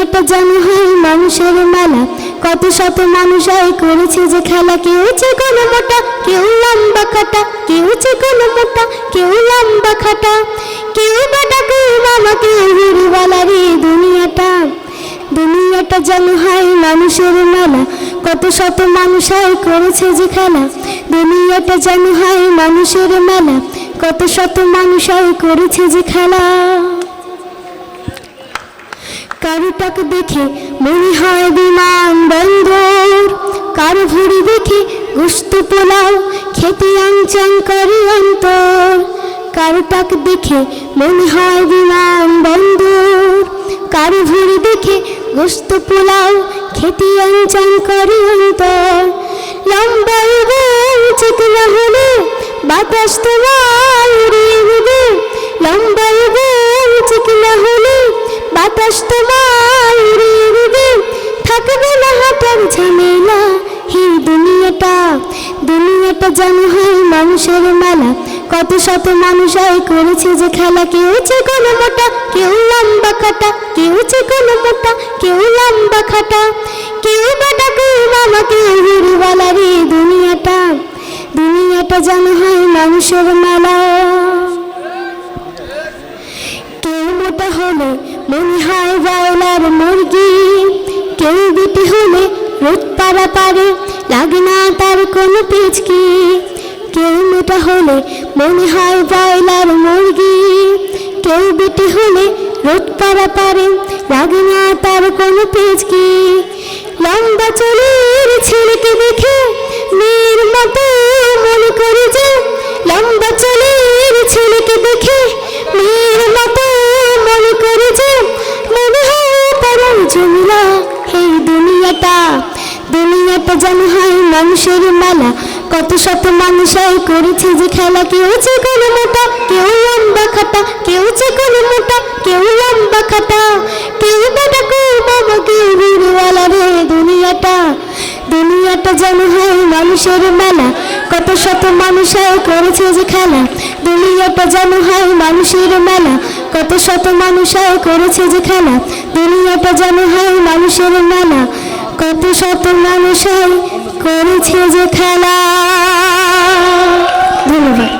দুনিয়াটা যেন হয় মানুষের মেলা। কত শত মানুষ আয় করেছে যে খেলা, কেউ যে কোনো মোটা, কেউ লম্বা খাটা, কেউ যে কোনো মোটা, কেউ লম্বা খাটা। কেউ বাটা কেউ মামা কেউ হিরুবালা রে দুনিয়াটা। দুনিয়াটা যেন হয় মানুষের মেলা। কত শত মানুষ আয় করেছে যে খেলা। দুনিয়াটা যেন হয় মানুষের মেলা। কত শত মানুষ আয় করেছে যে খেলা। কারুটাকে দেখে মনে হয় বিমান বন্দর। কারও ভুড়ি দেখে গুস্ত পোলাও, খেতে আংচাং করে অন্তর। কারুটাকে দেখে মনে হয় বিমান বন্দর। কারও ভুড়ি দেখে গোস্ত পোলাও, খেতে আংচাং করে অন্তর। লম্বা হলে বাতাস তোমার দুনিয়াটা জানো হয় মানুষের মেলা, কত শত মানুষ আয় করেছে যে খেলা, কেউ যে কোনো মোটা, কেউ লম্বা খাটা, কেউ যে কোনো মোটা, কেউ লম্বা খাটা। কেউ বাটা কেউ মামা কেউ হিরুবালা রে দুনিয়াটা দুনিয়াটা জানো হয় মানুষের মেলা। কেউ মোটা হলে মনে হয় বায়লার মুরগি, কেউ বিটি হলে রোদ পাড়া পারে, লাগে না তার কোনো পিচকি কেউ মোটা হলে মনে হয় বয়লার মুরগি। কেউ বিটি হলে রোদ পাড়া পারে লাগে না তার কোনো পিচকি লম্বা চুলের ছেলেকে জানি হয় মানুষের মেলা। কত শত মানুষ করেছে যে খেলা, কেউ যে কোনো মোটা, কেউ লম্বা খাটা কেউ যে কোনো মোটা, কেউ লম্বা খাটা কেউ বাটা কেউ বাবা, কেউ হিরোওয়ালা রে দুনিয়াটা। দুনিয়াটা জানি হয় মানুষের মেলা। কত শত মানুষ করেছে যে খেলা, দুনিয়াটা জানো হয় মানুষের মেলা। কত শত মানুষ আয় করেছে যে খেলা, দুনিয়াটা জানো হয় মানুষের মেলা। কত শত মানুষ আয় করেছে যে খেলা। ধন্যবাদ।